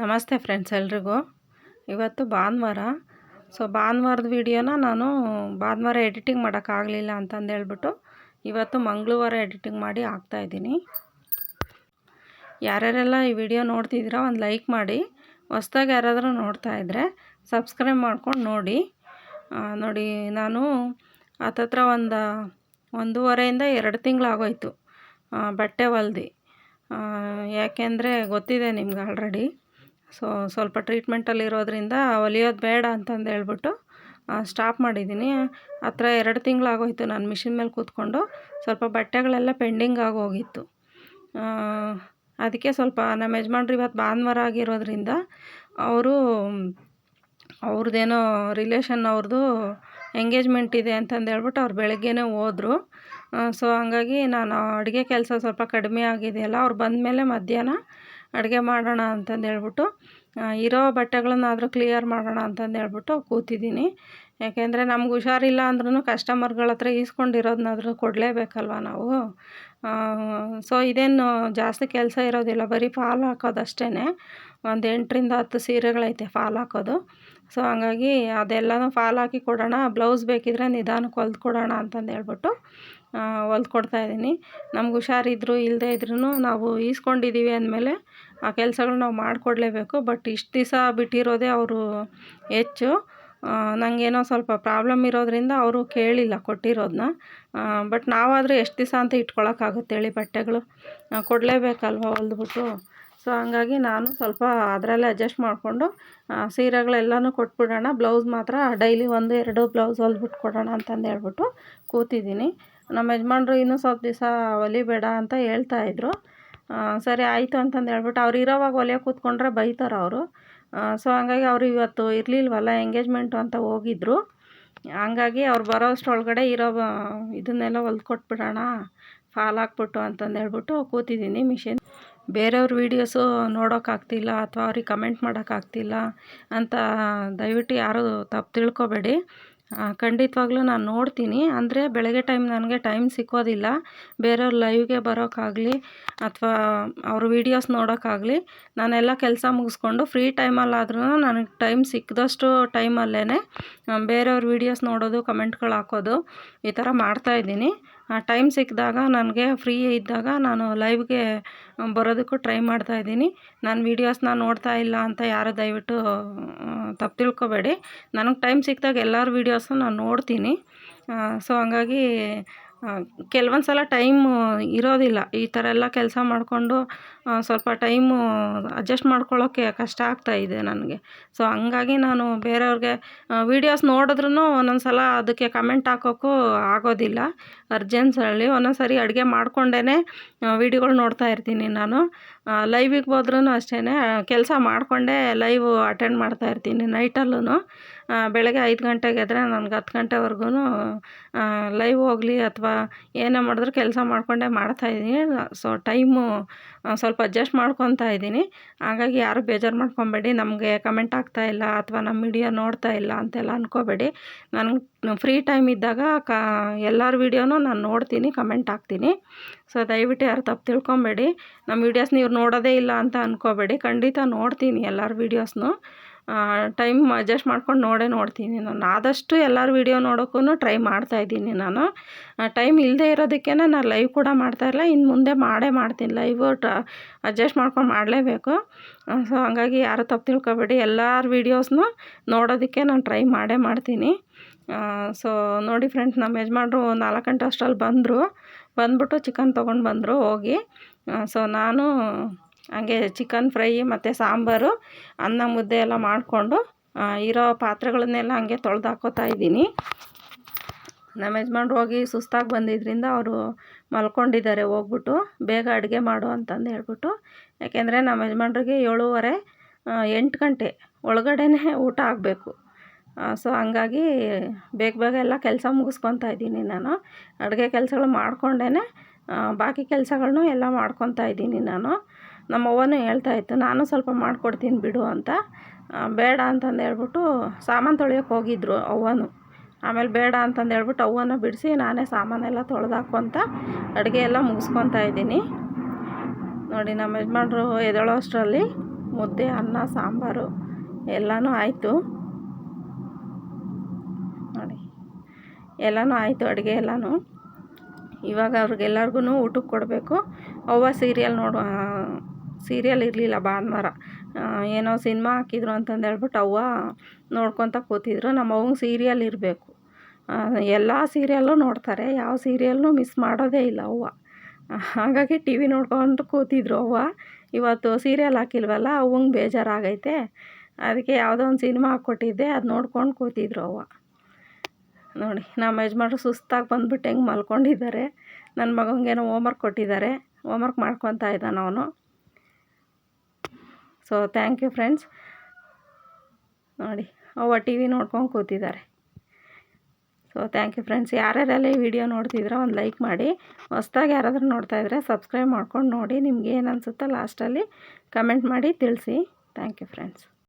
ನಮಸ್ತೆ ಫ್ರೆಂಡ್ಸ್ ಎಲ್ರಿಗೂ. ಇವತ್ತು ಭಾನುವಾರ. ಸೊ ಭಾನುವಾರದ ವಿಡಿಯೋನ ನಾನು ಭಾನುವಾರ ಎಡಿಟಿಂಗ್ ಮಾಡೋಕ್ಕಾಗಲಿಲ್ಲ ಅಂತಂದು ಹೇಳ್ಬಿಟ್ಟು ಇವತ್ತು ಮಂಗಳವಾರ ಎಡಿಟಿಂಗ್ ಮಾಡಿ ಹಾಕ್ತಾಯಿದ್ದೀನಿ ಯಾರ್ಯಾರೆಲ್ಲ ಈ ವಿಡಿಯೋ ನೋಡ್ತಿದ್ದೀರಾ ಒಂದು ಲೈಕ್ ಮಾಡಿ. ಹೊಸ್ದಾಗಿ ಯಾರಾದರೂ ನೋಡ್ತಾ ಇದ್ದರೆ ಸಬ್ಸ್ಕ್ರೈಬ್ ಮಾಡ್ಕೊಂಡು ನೋಡಿ. ನೋಡಿ, ನಾನು ಹತ್ತತ್ರ ಒಂದು ಒಂದೂವರೆಯಿಂದ ಎರಡು ತಿಂಗಳಾಗೋಯ್ತು. ಬಟ್ಟೆ ಹೊಲ್ದು. ಯಾಕೆಂದರೆ ಗೊತ್ತಿದೆ ನಿಮ್ಗೆ ಆಲ್ರೆಡಿ ಸೊ ಸ್ವಲ್ಪ ಟ್ರೀಟ್ಮೆಂಟಲ್ಲಿ ಇರೋದ್ರಿಂದ ಹೊಲಿಯೋದು ಬೇಡ ಅಂತಂದು ಹೇಳ್ಬಿಟ್ಟು ಸ್ಟಾಪ್ ಮಾಡಿದ್ದೀನಿ. ಹತ್ರ ಎರಡು ತಿಂಗಳಾಗೋಯಿತು ನಾನು ಮಿಷಿನ್ ಮೇಲೆ ಕೂತ್ಕೊಂಡು, ಸ್ವಲ್ಪ ಬಟ್ಟೆಗಳೆಲ್ಲ ಪೆಂಡಿಂಗ್ ಆಗೋಗಿತ್ತು ಅದಕ್ಕೆ ಸ್ವಲ್ಪ ನಮ್ಮ ಯಜಮಾನ್ರು ಇವತ್ತು ಭಾನುವಾರ ಆಗಿರೋದ್ರಿಂದ ಅವರು, ಅವ್ರದ್ದೇನೋ ರಿಲೇಷನ್ ಅವ್ರದ್ದು ಎಂಗೇಜ್ಮೆಂಟ್ ಇದೆ ಅಂತಂದು ಹೇಳ್ಬಿಟ್ಟು ಅವ್ರು ಬೆಳಗ್ಗೆನೇ ಹೋದರು. ಸೊ ಹಂಗಾಗಿ ನಾನು ಅಡುಗೆ ಕೆಲಸ ಸ್ವಲ್ಪ ಕಡಿಮೆ ಆಗಿದೆಯಲ್ಲ, ಅವ್ರು ಬಂದಮೇಲೆ ಮಧ್ಯಾಹ್ನ ಅಡುಗೆ ಮಾಡೋಣ ಅಂತಂದು ಹೇಳ್ಬಿಟ್ಟು ಇರೋ ಬಟ್ಟೆಗಳನ್ನಾದರೂ ಕ್ಲಿಯರ್ ಮಾಡೋಣ ಅಂತಂದು ಹೇಳ್ಬಿಟ್ಟು ಕೂತಿದ್ದೀನಿ. ಯಾಕೆಂದರೆ ನಮ್ಗೆ ಹುಷಾರಿಲ್ಲ ಅಂದ್ರೂ ಕಸ್ಟಮರ್ಗಳ ಹತ್ರ ಈಸ್ಕೊಂಡಿರೋದನ್ನಾದ್ರೂ ಕೊಡಲೇಬೇಕಲ್ವ ನಾವು? ಸೊ ಇದೇನು ಜಾಸ್ತಿ ಕೆಲಸ ಇರೋದಿಲ್ಲ, ಬರೀ ಫಾಲ್ ಹಾಕೋದಷ್ಟೇ ಒಂದು ಎಂಟರಿಂದ ಹತ್ತು ಸೀರೆಗಳೈತೆ ಫಾಲ್ ಹಾಕೋದು. ಸೊ ಹಂಗಾಗಿ ಅದೆಲ್ಲನೂ ಫಾಲ್ ಹಾಕಿ ಕೊಡೋಣ, ಬ್ಲೌಸ್ ಬೇಕಿದ್ರೆ ನಿಧಾನಕ್ಕೆ ಹೊಲ್ದು ಕೊಡೋಣ ಅಂತಂದು ಹೇಳ್ಬಿಟ್ಟು ಹೊಲ್ದು ಕೊಡ್ತಾಯಿದ್ದೀನಿ ನಮ್ಗೆ ಹುಷಾರಿದ್ರು ಇಲ್ಲದೇ ಇದ್ರೂ ನಾವು ಈಸ್ಕೊಂಡಿದ್ದೀವಿ ಅಂದಮೇಲೆ ಆ ಕೆಲಸಗಳು ನಾವು ಮಾಡಿಕೊಡ್ಲೇಬೇಕು. ಬಟ್ ಇಷ್ಟು ದಿವಸ ಬಿಟ್ಟಿರೋದೇ ಅವರು ಹೆಚ್ಚು. ನನಗೇನೋ ಸ್ವಲ್ಪ ಪ್ರಾಬ್ಲಮ್ ಇರೋದರಿಂದ ಅವರು ಕೇಳಿಲ್ಲ ಕೊಟ್ಟಿರೋದನ್ನ ಬಟ್ ನಾವಾದರೆ ಎಷ್ಟು ದಿವಸ ಅಂತ ಇಟ್ಕೊಳಕ್ಕಾಗುತ್ತೆ ಹೇಳಿ ಬಟ್ಟೆಗಳು. ಕೊಡಲೇಬೇಕಲ್ವ ಹೊಲ್ದ್ಬಿಟ್ಟು? ಸೊ ಹಂಗಾಗಿ ನಾನು ಸ್ವಲ್ಪ ಅದರಲ್ಲೇ ಅಡ್ಜಸ್ಟ್ ಮಾಡಿಕೊಂಡು ಸೀರೆಗಳೆಲ್ಲನೂ ಕೊಟ್ಬಿಡೋಣ. ಬ್ಲೌಸ್ ಮಾತ್ರ ಡೈಲಿ ಒಂದು ಎರಡು ಬ್ಲೌಸ್ ಹೊಲ್ದ್ಬಿಟ್ಟು ಕೊಡೋಣ ಅಂತಂದು ಹೇಳ್ಬಿಟ್ಟು ಕೂತಿದ್ದೀನಿ. ನಮ್ಮ ಯಜಮಾನ್ರು ಇನ್ನೂ ಸ್ವಲ್ಪ ದಿವಸ ಹೊಲಿಬೇಡ ಅಂತ ಹೇಳ್ತಾ ಇದ್ರು. ಸರಿ ಆಯಿತು ಅಂತಂದು ಹೇಳ್ಬಿಟ್ಟು ಅವ್ರು ಇರೋವಾಗ ಹೊಲಿಯೋಕೆ ಕೂತ್ಕೊಂಡ್ರೆ ಬೈತಾರೆ ಅವರು. ಸೊ ಹಂಗಾಗಿ ಅವರು ಇವತ್ತು ಇರಲಿಲ್ವಲ್ಲ ಎಂಗೇಜ್ಮೆಂಟು ಅಂತ ಹೋಗಿದ್ರು. ಹಂಗಾಗಿ ಅವ್ರು ಬರೋ ಅಷ್ಟ್ರೊಳಗಡೆ ಇರೋ ಇದನ್ನೆಲ್ಲ ಹೊಲ್ದು ಕೊಟ್ಬಿಡೋಣ ಫಾಲ್ ಹಾಕ್ಬಿಟ್ಟು ಅಂತಂದು ಹೇಳ್ಬಿಟ್ಟು ಕೂತಿದ್ದೀನಿ ಮಿಷಿನ್ ಬೇರೆಯವ್ರ ವೀಡಿಯೋಸು ನೋಡೋಕ್ಕಾಗ್ತಿಲ್ಲ ಅಥವಾ ಅವ್ರಿಗೆ ಕಮೆಂಟ್ ಮಾಡೋಕ್ಕಾಗ್ತಿಲ್ಲ ಅಂತ ದಯವಿಟ್ಟು ಯಾರೂ ತಪ್ಪು ತಿಳ್ಕೊಬೇಡಿ. ಖಂಡಿತವಾಗ್ಲೂ ನಾನು ನೋಡ್ತೀನಿ. ಅಂದರೆ ಬೆಳಗ್ಗೆ ಟೈಮ್ ನನಗೆ ಟೈಮ್ ಸಿಕ್ಕೋದಿಲ್ಲ. ಬೇರೆಯವ್ರ ಲೈವ್ಗೆ ಬರೋಕ್ಕಾಗಲಿ ಅಥವಾ ಅವ್ರ ವೀಡಿಯೋಸ್ ನೋಡೋಕ್ಕಾಗಲಿ ನಾನೆಲ್ಲ ಕೆಲಸ ಮುಗಿಸ್ಕೊಂಡು ಫ್ರೀ ಟೈಮಲ್ಲಾದ್ರೂ ನನಗೆ ಟೈಮ್ ಸಿಕ್ಕಿದಷ್ಟು ಟೈಮಲ್ಲೇ ಬೇರೆಯವ್ರ ವೀಡಿಯೋಸ್ ನೋಡೋದು ಕಮೆಂಟ್ಗಳು ಹಾಕೋದು ಈ ಥರ ಮಾಡ್ತಾಯಿದ್ದೀನಿ ಟೈಮ್ ಸಿಕ್ಕಿದಾಗ ನನಗೆ ಫ್ರೀ ಇದ್ದಾಗ ನಾನು ಲೈವ್ಗೆ ಬರೋದಕ್ಕೂ ಟ್ರೈ ಮಾಡ್ತಾ ಮಾಡ್ತಾಯಿದ್ದೀನಿ ನಾನು ವೀಡಿಯೋಸ್ನ ನೋಡ್ತಾ ಇಲ್ಲ ಅಂತ ಯಾರು ದಯವಿಟ್ಟು ತಪ್ಪು ತಿಳ್ಕೊಬೇಡಿ. ನನಗೆ ಟೈಮ್ ಸಿಕ್ಕಿದಾಗ ಎಲ್ಲರ ವೀಡಿಯೋಸು ನಾನು ನೋಡ್ತೀನಿ. ಸೊ ಹಂಗಾಗಿ ಕೆಲವೊಂದು ಸಲ ಟೈಮು ಇರೋದಿಲ್ಲ. ಈ ಥರ ಎಲ್ಲ ಕೆಲಸ ಮಾಡಿಕೊಂಡು ಸ್ವಲ್ಪ ಟೈಮು ಅಡ್ಜಸ್ಟ್ ಮಾಡ್ಕೊಳ್ಳೋಕ್ಕೆ ಕಷ್ಟ ಆಗ್ತಾ ಇದೆ ನನಗೆ. ಸೊ ಹಂಗಾಗಿ ನಾನು ಬೇರೆಯವ್ರಿಗೆ ವೀಡಿಯೋಸ್ ನೋಡಿದ್ರೂ ಒಂದೊಂದು ಸಲ ಅದಕ್ಕೆ ಕಮೆಂಟ್ ಹಾಕೋಕ್ಕೂ ಆಗೋದಿಲ್ಲ. ಅರ್ಜೆನ್ಸಲ್ಲಿ ಒಂದೊಂದು ಸರಿ ಅಡುಗೆ ಮಾಡಿಕೊಂಡೇ ವೀಡಿಯೋಗಳು ನೋಡ್ತಾ ಇರ್ತೀನಿ ನಾನು. ಲೈವಿಗೆ ಹೋದ್ರೂ ಅಷ್ಟೇ ಕೆಲಸ ಮಾಡಿಕೊಂಡೇ ಲೈವ್ ಅಟೆಂಡ್ ಮಾಡ್ತಾ ಇರ್ತೀನಿ ನೈಟಲ್ಲೂ ಬೆಳಗ್ಗೆ ಐದು ಗಂಟೆಗೆ ಎದ್ದರೆ ನನ್ಗೆ ಹತ್ತು ಗಂಟೆವರ್ಗೂ ಲೈವ್ ಹೋಗಲಿ ಅಥವಾ ಏನೇ ಮಾಡಿದ್ರು ಕೆಲಸ ಮಾಡಿಕೊಂಡೇ ಮಾಡ್ತಾಯಿದ್ದೀನಿ ಸೊ ಟೈಮು ಸ್ವಲ್ಪ ಅಡ್ಜಸ್ಟ್ ಮಾಡ್ಕೊತಾ ಇದ್ದೀನಿ. ಹಾಗಾಗಿ ಯಾರೂ ಬೇಜಾರು ಮಾಡ್ಕೊಬೇಡಿ. ನಮಗೆ ಕಮೆಂಟ್ ಆಗ್ತಾ ಇಲ್ಲ ಅಥವಾ ನಮ್ಮ ವಿಡಿಯೋ ನೋಡ್ತಾ ಇಲ್ಲ ಅಂತೆಲ್ಲ ಅಂದ್ಕೋಬೇಡಿ ನನಗೆ ಫ್ರೀ ಟೈಮ್ ಇದ್ದಾಗ ಕ, ಎಲ್ಲರ ವೀಡಿಯೋನೂ ನಾನು ನೋಡ್ತೀನಿ ಕಮೆಂಟ್ ಹಾಕ್ತೀನಿ. ಸೊ ದಯವಿಟ್ಟು ಯಾರು ತಪ್ಪು ತಿಳ್ಕೊಬೇಡಿ. ನಮ್ಮ ವಿಡಿಯೋಸ್ ನೀವು ನೋಡೋದೇ ಇಲ್ಲ ಅಂತ ಅಂದ್ಕೋಬೇಡಿ ಖಂಡಿತ ನೋಡ್ತೀನಿ ಎಲ್ಲರ ವೀಡಿಯೋಸ್ನು ಟೈಮ್ ಅಡ್ಜಸ್ಟ್ ಮಾಡ್ಕೊಂಡು ನೋಡೇ ನೋಡ್ತೀನಿ ನಾನು. ಆದಷ್ಟು ಎಲ್ಲರ ವೀಡಿಯೋ ನೋಡೋಕ್ಕೂ ಟ್ರೈ ಮಾಡ್ತಾಯಿದ್ದೀನಿ ನಾನು. ಟೈಮ್ ಇಲ್ಲದೆ ಇರೋದಕ್ಕೆ ನಾನು ಲೈವ್ ಕೂಡ ಮಾಡ್ತಾಯಿಲ್ಲ ಇನ್ನು ಮುಂದೆ ಮಾಡೇ ಮಾಡ್ತೀನಿ. ಲೈವ್ ಅಡ್ಜಸ್ಟ್ ಮಾಡ್ಕೊಂಡು ಮಾಡಲೇಬೇಕು. ಸೊ ಹಂಗಾಗಿ ಯಾರು ತಪ್ಪು ತಿಳ್ಕೊಬೇಡಿ. ಎಲ್ಲರ ವೀಡಿಯೋಸ್ನು ನೋಡೋದಕ್ಕೆ ನಾನು ಟ್ರೈ ಮಾಡೇ ಮಾಡ್ತೀನಿ. ಸೊ ನೋಡಿ ಫ್ರೆಂಡ್ಸ್ ನಮ್ಮ ಯಜಮಾನ್ರು ನಾಲ್ಕು ಗಂಟೆ ಅಷ್ಟರಲ್ಲಿ ಬಂದರು. ಬಂದ್ಬಿಟ್ಟು ಚಿಕನ್ ತೊಗೊಂಡು ಬಂದರು ಹೋಗಿ. ಸೊ ನಾನು ಹಂಗೆ ಚಿಕನ್ ಫ್ರೈ ಮತ್ತು ಸಾಂಬಾರು, ಅನ್ನ ಮುದ್ದೆ ಎಲ್ಲ ಮಾಡಿಕೊಂಡು ಇರೋ ಪಾತ್ರೆಗಳನ್ನೆಲ್ಲ ಹಂಗೆ ತೊಳೆದು ಹಾಕೋತಾ ಇದ್ದೀನಿ. ನಮ್ಮ ಯಜಮಾನ್ರು ಹೋಗಿ ಸುಸ್ತಾಗಿ ಬಂದಿದ್ದರಿಂದ ಅವರು ಮಲ್ಕೊಂಡಿದ್ದಾರೆ ಹೋಗ್ಬಿಟ್ಟು, ಬೇಗ ಅಡುಗೆ ಮಾಡು ಅಂತಂದು ಹೇಳ್ಬಿಟ್ಟು. ಯಾಕೆಂದರೆ ನಮ್ಮ ಯಜಮಾನ್ರಿಗೆ ಏಳುವರೆ ಎಂಟು ಗಂಟೆ ಒಳಗಡೆನೇ ಊಟ ಆಗಬೇಕು. ಸೊ ಹಂಗಾಗಿ ಬೇಗ ಬೇಗ ಎಲ್ಲ ಕೆಲಸ ಮುಗಿಸ್ಕೊತಾ ಇದ್ದೀನಿ ನಾನು. ಅಡುಗೆ ಕೆಲಸಗಳು ಮಾಡಿಕೊಂಡೇ ಬಾಕಿ ಕೆಲಸಗಳನ್ನೂ ಎಲ್ಲ ಮಾಡ್ಕೊತಾ ಇದ್ದೀನಿ ನಾನು. ನಮ್ಮ ಅವ್ವನೂ ಹೇಳ್ತಾಯಿತ್ತು ನಾನು ಸ್ವಲ್ಪ ಮಾಡಿಕೊಡ್ತೀನಿ ಬಿಡು ಅಂತ. ಬೇಡ ಅಂತಂದು ಹೇಳ್ಬಿಟ್ಟು ಸಾಮಾನು ತೊಳೆಯೋಕೆ ಹೋಗಿದ್ರು ಅವ್ವನು. ಆಮೇಲೆ ಬೇಡ ಅಂತಂದು ಹೇಳ್ಬಿಟ್ಟು ಅವ್ವನ ಬಿಡಿಸಿ ನಾನೇ ಸಾಮಾನೆಲ್ಲ ತೊಳೆದು ಹಾಕ್ಕೊತ ಅಡುಗೆ ಎಲ್ಲ ಮುಗಿಸ್ಕೊತಾ ಇದ್ದೀನಿ. ನೋಡಿ, ನಮ್ಮ ಯಜಮಾನ್ರು ಎದ್ದೇಳೋ ಅಷ್ಟರಲ್ಲಿ ಮುದ್ದೆ, ಅನ್ನ, ಸಾಂಬಾರು ಎಲ್ಲನೂ ಆಯಿತು. ನೋಡಿ, ಎಲ್ಲನೂ ಆಯಿತು ಅಡುಗೆ ಎಲ್ಲನೂ. ಇವಾಗ ಅವ್ರಿಗೆಲ್ಲರಿಗೂ ಊಟಕ್ಕೆ ಕೊಡಬೇಕು. ಅವ್ವ ಸೀರಿಯಲ್ ನೋಡುವ ಸೀರಿಯಲ್ ಇರಲಿಲ್ಲ ಭಾನುವಾರ. ಏನೋ ಸಿನಿಮಾ ಹಾಕಿದ್ರು ಅಂತಂದು ಹೇಳ್ಬಿಟ್ಟು ಅವ್ವ ನೋಡ್ಕೊತ ಕೂತಿದ್ರು. ನಮ್ಮ ಅವ್ವಂಗೆ ಸೀರಿಯಲ್ ಇರಬೇಕು. ಎಲ್ಲ ಸೀರಿಯಲ್ಲು ನೋಡ್ತಾರೆ. ಯಾವ ಸೀರಿಯಲ್ನೂ ಮಿಸ್ ಮಾಡೋದೇ ಇಲ್ಲ ಅವ್ವ. ಹಾಗಾಗಿ ಟಿ ವಿ ನೋಡ್ಕೊಂಡು ಕೂತಿದ್ರು ಅವ್ವ. ಇವತ್ತು ಸೀರಿಯಲ್ ಹಾಕಿಲ್ವಲ್ಲ ಅವಂಗೆ ಬೇಜಾರಾಗೈತೆ. ಅದಕ್ಕೆ ಯಾವುದೋ ಒಂದು ಸಿನಿಮಾ ಹಾಕ್ಕೊಟ್ಟಿದ್ದೆ, ಅದು ನೋಡ್ಕೊಂಡು ಕೂತಿದ್ರು ಅವ್ವ. ನೋಡಿ, ನಮ್ಮ ಯಜಮಾನ್ರು ಸುಸ್ತಾಗಿ ಬಂದ್ಬಿಟ್ಟು ಹೆಂಗೆ ಮಲ್ಕೊಂಡಿದ್ದಾರೆ. ನನ್ನ ಮಗನಿಗೇನೋ ಹೋಮ್ವರ್ಕ್ ಕೊಟ್ಟಿದ್ದಾರೆ. ಹೋಮ್ವರ್ಕ್ ಮಾಡ್ಕೊತಾ ಇದ್ದಾನೆ ಅವನು. ಸೊ ಥ್ಯಾಂಕ್ ಯು ಫ್ರೆಂಡ್ಸ್ ನೋಡಿ, ಅವ್ವ ಟಿ ವಿ ನೋಡ್ಕೊಂಡು ಕೂತಿದ್ದಾರೆ. ಸೊ ಥ್ಯಾಂಕ್ ಯು ಫ್ರೆಂಡ್ಸ್ ಯಾರ್ಯಾರೆಲ್ಲ ಈ ವಿಡಿಯೋ ನೋಡ್ತಿದ್ರೆ ಒಂದು ಲೈಕ್ ಮಾಡಿ. ಹೊಸ್ದಾಗಿ ಯಾರಾದರೂ ನೋಡ್ತಾಯಿದ್ರೆ ಸಬ್ಸ್ಕ್ರೈಬ್ ಮಾಡ್ಕೊಂಡು ನೋಡಿ. ನಿಮ್ಗೆ ಏನು ಅನಿಸುತ್ತೋ ಲಾಸ್ಟಲ್ಲಿ ಕಮೆಂಟ್ ಮಾಡಿ ತಿಳಿಸಿ. Thank you friends